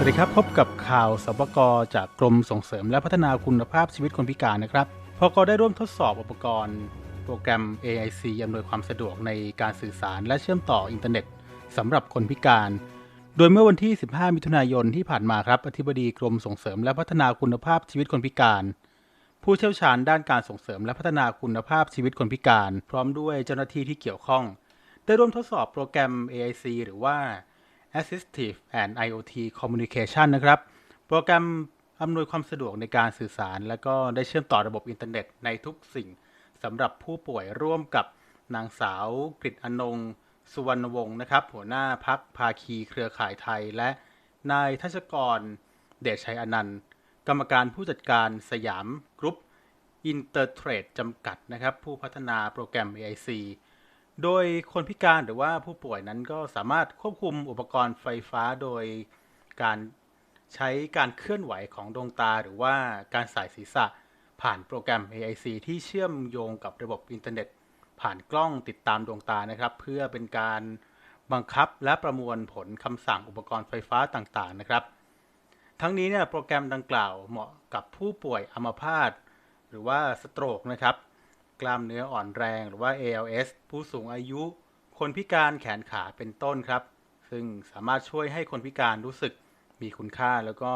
สวัสดีครับพบกับข่าวสปกจากกรมส่งเสริมและพัฒนาคุณภาพชีวิตคนพิการนะครับพกได้ร่วมทดสอบอุปกรณ์ โปรแกรม AIC อำนวยความสะดวกในการสื่อสาร และเชื่อมต่ออินเทอร์เน็ตสำหรับคนพิการ โดยเมื่อวันที่ 15 มิถุนายนที่ผ่านมาครับอธิบดีกรมส่งเสริมและพัฒนาคุณภาพชีวิตคนพิการ ผู้เชี่ยวชาญด้านการส่งเสริมและพัฒนาคุณภาพชีวิตคนพิการ พร้อมด้วยเจ้าหน้าที่ที่เกี่ยวข้อง ได้ร่วมทดสอบโปรแกรม AIC หรือว่า Assistive and IoT Communication นะครับ โปรแกรมอำนวยความสะดวกในการสื่อสาร และก็ได้เชื่อมต่อระบบอินเทอร์เน็ตในทุกสิ่งสำหรับผู้ป่วยร่วมกับนางสาวกฤตอนงสุวรรณวงศ์นะครับ หัวหน้าพักภาคีเครือข่ายไทย และนายทัชกร เดชชัยอนันต์ กรรมการผู้จัดการสยามกรุ๊ปอินเตอร์เทรดจำกัดนะครับ ผู้พัฒนาโปรแกรม AIC โดยคนพิการหรือว่าผู้ป่วยนั้นก็สามารถควบคุมอุปกรณ์ไฟฟ้าโดยการใช้การเคลื่อนไหวของดวงตา หรือว่าการสายศีรษะผ่านโปรแกรม AIC ที่เชื่อมโยงกับระบบอินเทอร์เน็ต ผ่านกล้องติดตามดวงตานะครับ เพื่อเป็นการบังคับและประมวลผลคำสั่งอุปกรณ์ไฟฟ้าต่างๆนะครับ ทั้งนี้เนี่ยโปรแกรมดังกล่าวเหมาะกับผู้ป่วยอัมพาตหรือว่าสโตรกนะครับ กล้ามเนื้ออ่อนแรงหรือว่า ALS ผู้สูงอายุ คนพิการแขนขาเป็นต้นครับ ซึ่งสามารถช่วยให้คนพิการรู้สึกมีคุณค่าแล้วก็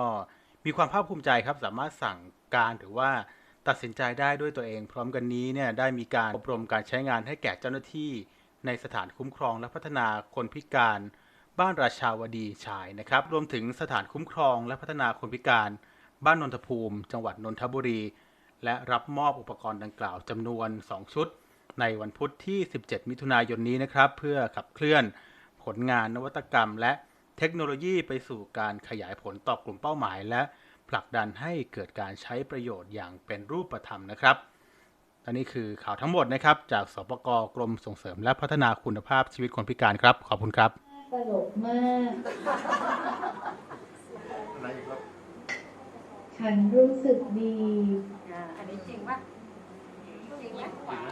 มีความภาคภูมิใจครับ สามารถสั่งการหรือว่าตัดสินใจได้ด้วยตัวเอง พร้อมกันนี้เนี่ยได้มีการอบรมการใช้งานให้แก่เจ้าหน้าที่ ในสถานคุ้มครองและพัฒนาคนพิการ บ้านราชาวดีชายนะครับ รวมถึงสถานคุ้มครองและพัฒนาคนพิการ บ้านนนทภูมิ จังหวัดนนทบุรี และรับมอบอุปกรณ์ดังกล่าวจำนวน 2 ชุด ในวันพุธที่ 17 มิถุนายนนี้นะครับ เพื่อขับเคลื่อนผลงานนวัตกรรม และเทคโนโลยีไปสู่การขยายผลต่อกลุ่มเป้าหมาย และผลักดันให้เกิดการใช้ประโยชน์อย่างเป็นรูปธรรมนะครับและนี่คือข่าวทั้งหมดนะครับ จากสปกกรมส่งเสริมและพัฒนาคุณภาพชีวิตคนพิการครับ ขอบคุณครับ ตลกมาก ฉันรู้สึกดีอ่าอันนี้จริงป่ะจริงไหม